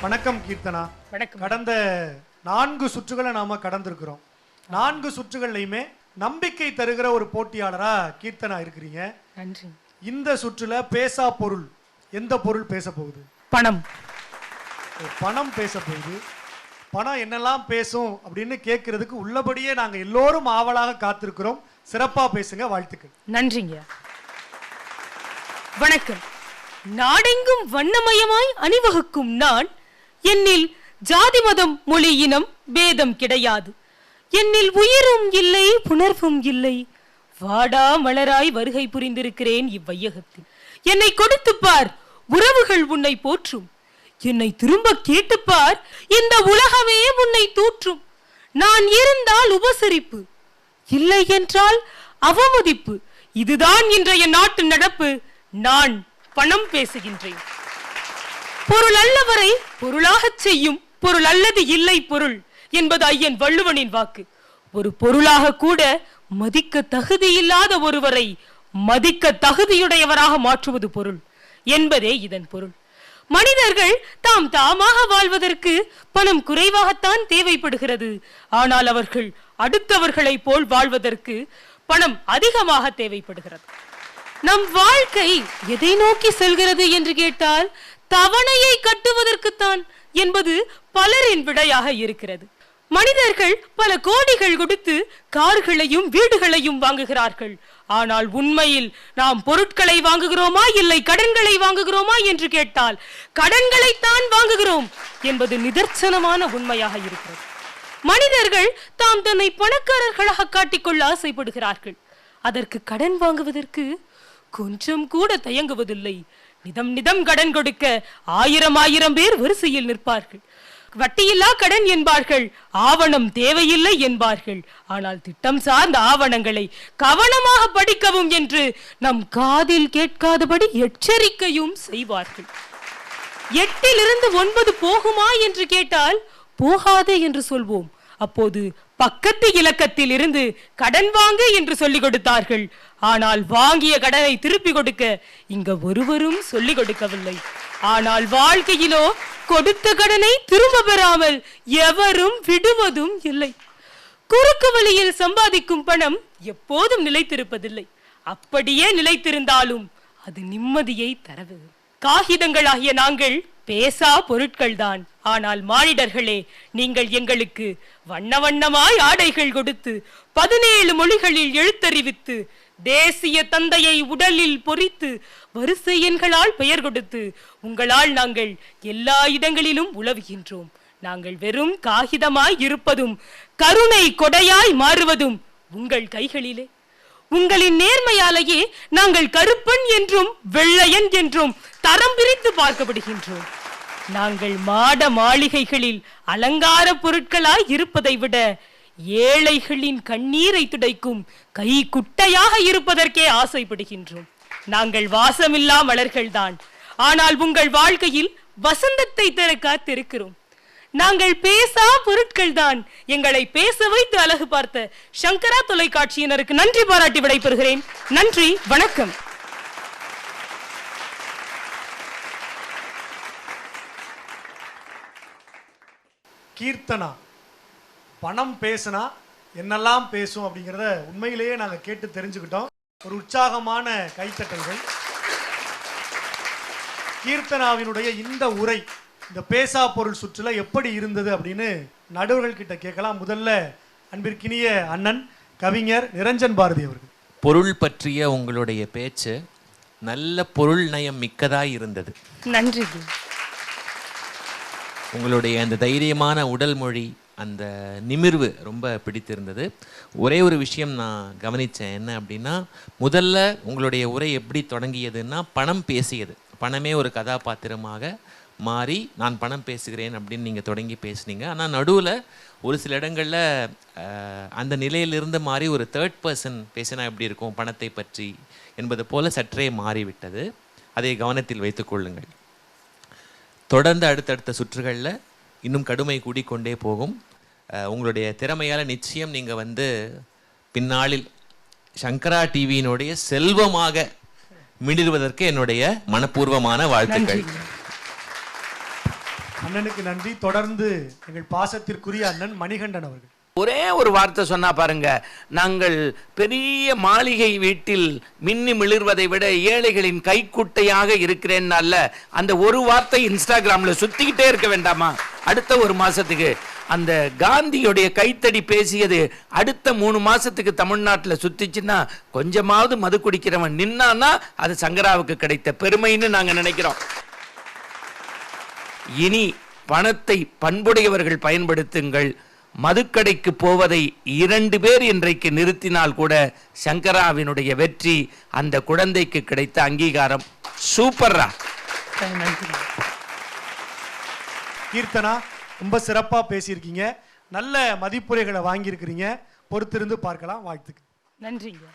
வணக்கம் கீர்த்தனா. வணக்கம். கடந்த நான்கு சுற்றுகளை நாம கடந்திருக்கிறோம். நான்கு சுற்றுகள்லையுமே நம்பிக்கை தருகிற ஒரு போட்டியாளரா கீர்த்தனா இருக்கிறீங்க. நன்றி. இந்த சுற்றுல பேசா பொருள் எந்த பொருள் பேச போகுது? பணம். பணம் பேச போகுது. பணம் என்னெல்லாம் பேசும் அப்படின்னு கேட்கறதுக்கு உள்ளபடியே நாங்க எல்லோரும் ஆவலாக காத்திருக்கிறோம். சிறப்பா பேசுங்க வாழ்த்துக்கள். நன்றிங்க. வணக்கம். நாடெங்கும் வண்ணமயமாய் அணிவகுக்கும் நான் என்னில் ஜாதி மதம் மொழி இனம் பேதம் கிடையாது. என்னில் உயிரும் இல்லை புணர்வும் இல்லை. வாடா மலராய் வருகை புரிந்திருக்கிறேன் இவ்வையகத்தில். என்னை கொடுத்து பார் உறவுகள் உன்னை போற்றும். என்னை திரும்ப கேட்டுப் பார் இந்த உலகமே உன்னை தூற்றும். நான் இருந்தால் உபசரிப்பு. இல்லை என்றால் அவமதிப்பு. இதுதான் இன்றைய நாட்டு நடப்பு. நான் பணம் பேசுகின்றேன். பொருள் அல்லவரை பொருளாகச் செய்யும் பொருள் அல்லது இல்லை பொருள் என்பது ஐயன் வள்ளுவனின் வாக்கு. ஒரு பொருளாக கூட மதிக்க தகுதியில்லாத ஒருவரை மதிக்க தகுதியுடையவராக மாற்றுவது பொருள் என்பதே இதன் பொருள். மனிதர்கள் தாம் தாமாக வாழ்வதற்கு பணம் குறைவாகத்தான் தேவைப்படுகிறது. ஆனால் அவர்கள் அடுத்தவர்களை போல் வாழ்வதற்கு பணம் அதிகமாக தேவைப்படுகிறது. நம் வாழ்க்கை எதை நோக்கி செல்கிறது என்று கேட்டால் தவணையை கட்டுவதற்குத்தான் என்பது பலரின் விடையாக இருக்கிறது. மனிதர்கள் பல கோடிகள் கொடுத்து கார்களையும் வீடுகளையும் வாங்குகிறார்கள். ஆனால் உண்மையில் நாம் பொருட்களை வாங்குகிறோமா இல்லை கடன்களை வாங்குகிறோமா என்று கேட்டால் கடன்களைத்தான் வாங்குகிறோம் என்பது நிதர்சனமான உண்மையாக இருக்கிறது. மனிதர்கள் தாம் தன்னை பணக்காரர்களாக காட்டிக்கொள்ள ஆசைப்படுகிறார்கள். அதற்கு கடன் வாங்குவதற்கு கொஞ்சம் கூட தயங்குவதில்லை. நிதம் நிதம் கடன் கொடுக்க ஆயிரம் ஆயிரம் பேர் வரிசையில் நிற்பார்கள். வட்டியில்லா கடன் என்பார்கள் ஆவணம் தேவையில்லை என்பார்கள். ஆனால் திட்டம் சார்ந்த ஆவணங்களை கவனமாக படிக்கவும் என்று நம் காதில் கேட்காதபடி எச்சரிக்கையும் செய்வார்கள். எட்டிலிருந்து ஒன்பது போகுமா என்று கேட்டால் போகாதே என்று சொல்வோம். அப்போது பக்கத்து இலக்கத்தில் இருந்து கடன் வாங்க என்று சொல்லிக் கொடுத்தார்கள். ஆனால் வாங்கிய கடனை திருப்பி கொடுக்க இங்க ஒருவரும் சொல்லிக் கொடுக்கவில்லை. ஆனால் வாழ்க்கையிலோ கொடுத்த கடனை திரும்ப பெறாமல் எவரும் விடுவதும் இல்லை. குறுக்கு வழியில் சம்பாதிக்கும் பணம் எப்போதும் நிலைத்திருப்பதில்லை. அப்படியே நிலைத்திருந்தாலும் அது நிம்மதியை தரவில்லை. காகிதங்களாகிய நாங்கள் பேசா பொருட்கள்தான். ஆனால் மானிடர்களே நீங்கள் எங்களுக்கு வண்ண வண்ணமாய் ஆடைகள் கொடுத்து பதினேழு மொழிகளில் எழுத்தறிவித்து தேசிய தந்தையை உடலில் பொறித்து வரிசை எண்களால் பெயர் கொடுத்து உங்களால் நாங்கள் எல்லா இடங்களிலும் உலவுகின்றோம். நாங்கள் வெறும் காகிதமாய் இருப்பதும் கருணை கொடையாய் மாறுவதும் உங்கள் கைகளிலே. உங்களின் நேர்மையாலேயே நாங்கள் கருப்பன் என்றும் வெள்ளையன் என்றும் தரம் பிரித்து பார்க்கப்படுகின்றோம். நாங்கள் மாட மாளிகைகளில் அலங்கார பொருட்களாய் இருப்பதை விட ஏழைகளின் கண்ணீரை துடைக்கும் கை குட்டையாக இருப்பதற்கே ஆசைப்படுகின்றோம். நாங்கள் வாசமில்லா மலர்கள்தான். ஆனால் உங்கள் வாழ்க்கையில் வசந்தத்தை தர காத்திருக்கிறோம் நாங்கள் பேசா பொருட்கள் தான். எங்களை பேச வைத்து அழகு பார்த்த சங்கரா தொலைக்காட்சியினருக்கு நன்றி பாராட்டி விடைபெறுகிறேன். நன்றி வணக்கம். கீர்த்தனா பணம் பேசுனா என்னெல்லாம் பேசும் அப்படிங்கிறத உண்மையிலேயே நாங்கள் கேட்டு தெரிஞ்சுக்கிட்டோம். ஒரு உற்சாகமான கைத்தட்டல்கள். கீர்த்தனாவினுடைய இந்த உரை இந்த பேசா பொருள் சுற்றுல எப்படி இருந்தது அப்படின்னு நடுவர்கள் கிட்ட கேட்கலாம். முதல்ல அன்பிற்கினிய அண்ணன் கவிஞர் நிரஞ்சன் பாரதி அவர்கள். பொருள் பற்றிய உங்களுடைய பேச்சு நல்ல பொருள் நயம் மிக்கதாய் இருந்தது. நன்றி. உங்களுடைய அந்த தைரியமான உடல் மொழி அந்த நிமிர்வு ரொம்ப பிடித்திருந்தது. ஒரே ஒரு விஷயம் நான் கவனித்தேன் என்ன அப்படின்னா முதல்ல உங்களுடைய உரை எப்படி தொடங்கியதுன்னா பணம் பேசியது. பணமே ஒரு கதாபாத்திரமாக மாறி நான் பணம் பேசுகிறேன் அப்படின்னு நீங்கள் தொடங்கி பேசுனீங்க. ஆனால் நடுவில் ஒரு சில இடங்களில் அந்த நிலையிலிருந்து மாறி ஒரு தேர்ட் பர்சன் பேசினா எப்படி இருக்கும்? பணத்தை பற்றி என்பது போல சற்றே மாறிவிட்டது. அதை கவனத்தில் வைத்துக்கொள்ளுங்கள் தொடர்ந்து அடுத்தடுத்த சுற்றுகளில் இன்னும் கடுமை கூடிக்கொண்டே போகும். உங்களுடைய திறமையால் நிச்சயம் நீங்கள் வந்து பின்னாளில் சங்கரா டிவியினுடைய செல்வமாக மிளிர்வதற்கு என்னுடைய மனப்பூர்வமான வாழ்த்துக்கள். அண்ணனுக்கு நன்றி. தொடர்ந்து எங்கள் பாசத்திற்குரிய அண்ணன் மணிகண்டன் அவர்கள். ஒரே ஒரு வார்த்தை சொன்னா பாருங்க. நாங்கள் பெரிய மாளிகை வீட்டில் மின்னி மிளிர்வதை விட ஏழைகளின் கைக்குட்டையாக இருக்கிறேன்னால அல்ல. அந்த ஒரு வார்த்தை இன்ஸ்டாகிராம்ல சுத்திக்கிட்டே இருக்க வேண்டாமா? அடுத்த ஒரு மாசத்துக்கு. அந்த காந்தியுடைய கைத்தடி பேசியது அடுத்த மூணு மாசத்துக்கு தமிழ்நாட்டில் சுத்திச்சுன்னா கொஞ்சமாவது மது குடிக்கிறவன் நின்னான்னா அது சங்கராவுக்கு கிடைத்த பெருமைன்னு நாங்கள் நினைக்கிறோம். இனி பணத்தை பண்புடையவர்கள் பயன்படுத்துங்கள். மதுக்கடைக்கு போவதை இரண்டு பேர் இன்றைக்கு நிறுத்தினால் கூட சங்கராவினுடைய வெற்றி அந்த குழந்தைக்கு கிடைத்த அங்கீகாரம். சூப்பர்ரா கீர்த்தனா ரொம்ப சிறப்பாக பேசியிருக்கீங்க. நல்ல மதிப்புரைகளை வாங்கியிருக்கிறீங்க. பொறுத்திருந்து பார்க்கலாம். வாழ்த்துக்கள். நன்றிங்க.